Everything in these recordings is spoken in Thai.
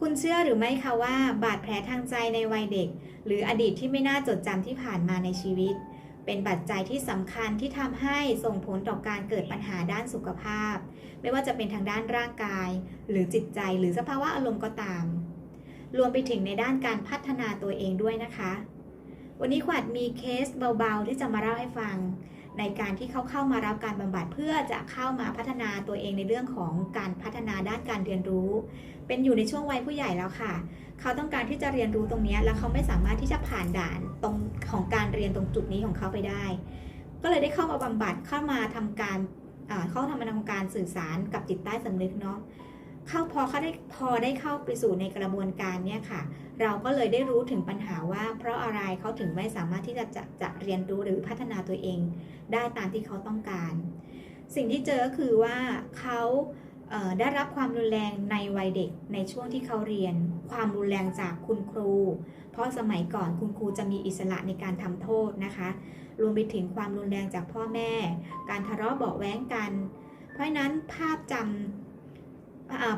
คุณเชื่อหรือไม่คะว่า บาดแผลทางใจในวัยเด็ก หรืออดีตที่ไม่น่าจดจำที่ผ่านมาในชีวิต เป็นปัจจัยที่สำคัญที่ทำให้ส่งผลต่อการเกิดปัญหาด้านสุขภาพ ไม่ว่าจะเป็นทางด้านร่างกาย หรือจิตใจหรือสภาวะอารมณ์ก็ตาม รวมไปถึงในด้านการพัฒนาตัวเองด้วยนะคะ วันนี้ขวัญมีเคสเบาๆ ที่จะมาเล่าให้ฟัง ในการที่เขาเข้ามารับการบำบัดเพื่อจะเข้ามาพัฒนาตัวเองในเรื่องของการพัฒนาด้านการเรียนรู้ เป็นอยู่ในช่วงวัยผู้ใหญ่แล้วค่ะ เขาต้องการที่จะเรียนรู้ตรงนี้แล้วเขาไม่สามารถที่จะผ่านด่านตรงของการเรียนตรงจุดนี้ของเขาไปได้ ก็เลยได้เข้ามาบำบัดเข้ามาทำการเข้าทำมาทำการสื่อสารกับจิตใต้สำนึกเนาะ เข้าพอเขาได้พอได้เข้าไปสู่ในกระบวนการเนี่ยค่ะ เราก็เลยได้รู้ถึงปัญหาว่า เพราะอะไรเขาถึงไม่สามารถที่จะจะจะเรียนรู้หรือพัฒนาตัวเอง ได้ตามที่เขาต้องการ สิ่งที่เจอก็คือว่าเขาเได้รับความรุนแรงในวัยเด็กในช่วงที่เขาเรียน ความรุนแรงจากคุณครู เพราะสมัยก่อนคุณครูจะมีอิสระในการทำโทษนะคะ รวมไปถึงความรุนแรงจากพ่อแม่ การทะเลาะเบาแว้งกัน เพราะนั้นภาพจำอ่า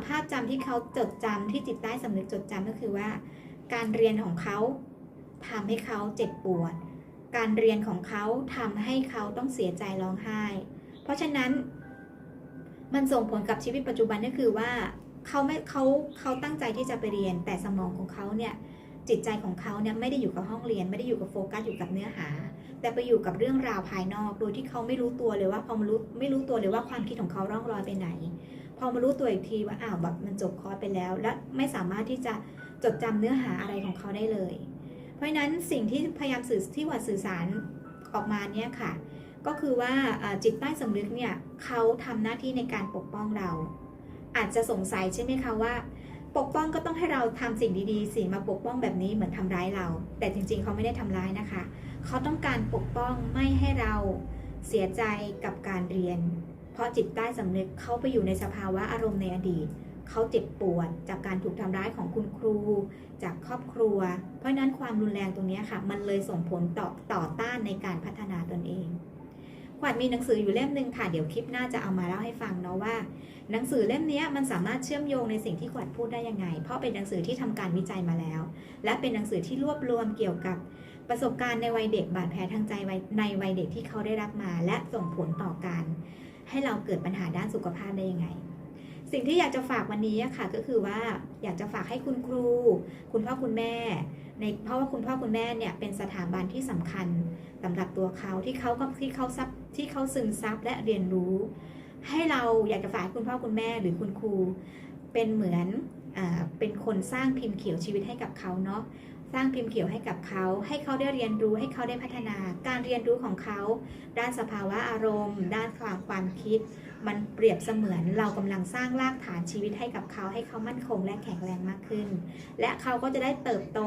ภาพจำที่เขาจดจำที่จิตใต้สำนึกจดจำก็คือว่า การเรียนของเขาทำให้เขาเจ็บปวด การเรียนของเขาทำให้เขาต้องเสียใจร้องไห้ เพราะฉะนั้น มันส่งผลกับชีวิตปัจจุบันก็คือว่าเขาไม่เขาเขาตั้งใจที่จะไปเรียน แต่สมองของเขาเนี่ยจิตใจของเขาเนี่ยไม่ได้อยู่กับห้องเรียน ไม่ได้อยู่กับโฟกัสอยู่กับเนื้อหา แต่ไปอยู่กับเรื่องราวภายนอก โดยที่เขาไม่รู้ตัวเลยว่าพอมารู้ไม่รู้ตัวเลยว่าความคิดของเขาร่องรอยไปไหน พอมารู้ตัวอีกทีว่าอ้าวแบบมันจบคอร์สไปแล้ว และไม่สามารถที่จะจดจำเนื้อหาอะไรของเขาได้เลย เพราะฉะนั้นสิ่งที่พยายามสื่อที่วัดสื่อสารออกมาเนี่ยค่ะ ก็คือว่าจิตใต้สำนึกเนี่ยเขาทำหน้าที่ในการปกป้องเรา อาจจะสงสัยใช่ไหมคะว่า ปกป้องก็ต้องให้เราทำสิ่งดีๆสิมาปกป้องแบบนี้เหมือนทำร้ายเรา แต่จริงๆ เขาไม่ได้ทำร้ายนะคะ เขาต้องการปกป้องไม่ให้เราเสียใจกับการเรียน เพราะจิตใต้สำนึกเขาไปอยู่ในสภาวะอารมณ์ในอดีต เขาเจ็บปวดจากการถูกทำร้ายของคุณครู จากครอบครัว เพราะนั้นความรุนแรงตรงนี้ค่ะ มันเลยส่งผลต่อต่อต้านในการพัฒนาตนเองขวัญมีหนังสืออยู่เล่มหนึ่งค่ะ เดี๋ยวคลิปหน้าจะเอามาเล่าให้ฟังเนาะว่า หนังสือเล่มนี้มันสามารถเชื่อมโยงในสิ่งที่ขวัญพูดได้ยังไง เพราะเป็นหนังสือที่ทำการวิจัยมาแล้ว และเป็นหนังสือที่รวบรวมเกี่ยวกับประสบการณ์ในวัยเด็กบาดแผลทางใจในวัยเด็กที่เขาได้รับมา และส่งผลต่อการ ให้เราเกิดปัญหาด้านสุขภาพได้ยังไง สิ่งที่อยากจะฝากวันนี้ค่ะก็คือว่าอยากจะฝากให้คุณครู คุณพ่อคุณแม่ในเพราะว่าคุณพ่อคุณแม่เนี่ยเป็นสถาบันที่สำคัญสำหรับตัวเขาที่เขาก็ที่เขาซับที่เขาซึมซับและเรียนรู้ ให้เราอยากจะฝากคุณพ่อคุณแม่หรือคุณครู เป็นเหมือนอเป็นคนสร้างพิมพ์เขียวชีวิตให้กับเขาเนาะ สร้างพิมพ์เขียวให้กับเขา ให้เขาได้เรียนรู้ให้เขาได้พัฒนา การเรียนรู้ของเขา ด้านสภาวะอารมณ์ ด้านความความคิด มันเปรียบเสมือนเรากำลังสร้างรากฐานชีวิตให้กับเขา ให้เขามั่นคงและแข็งแรงมากขึ้น และเขาก็จะได้เติบโต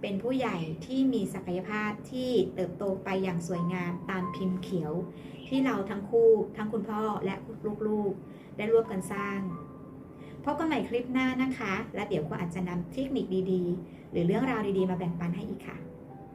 เป็นผู้ใหญ่ที่มีศักยภาพที่เติบโตไปอย่างสวยงามตามพิมพ์เขียว ที่เราทั้งคู่ทั้งคุณพ่อและลูกๆ ได้ร่วมกันสร้าง พบกันใหม่คลิปหน้านะคะ และเดี๋ยวก็อาจจะนำเทคนิคดีๆ หรือเรื่องราวดีๆ มาแบ่งปันให้อีกค่ะ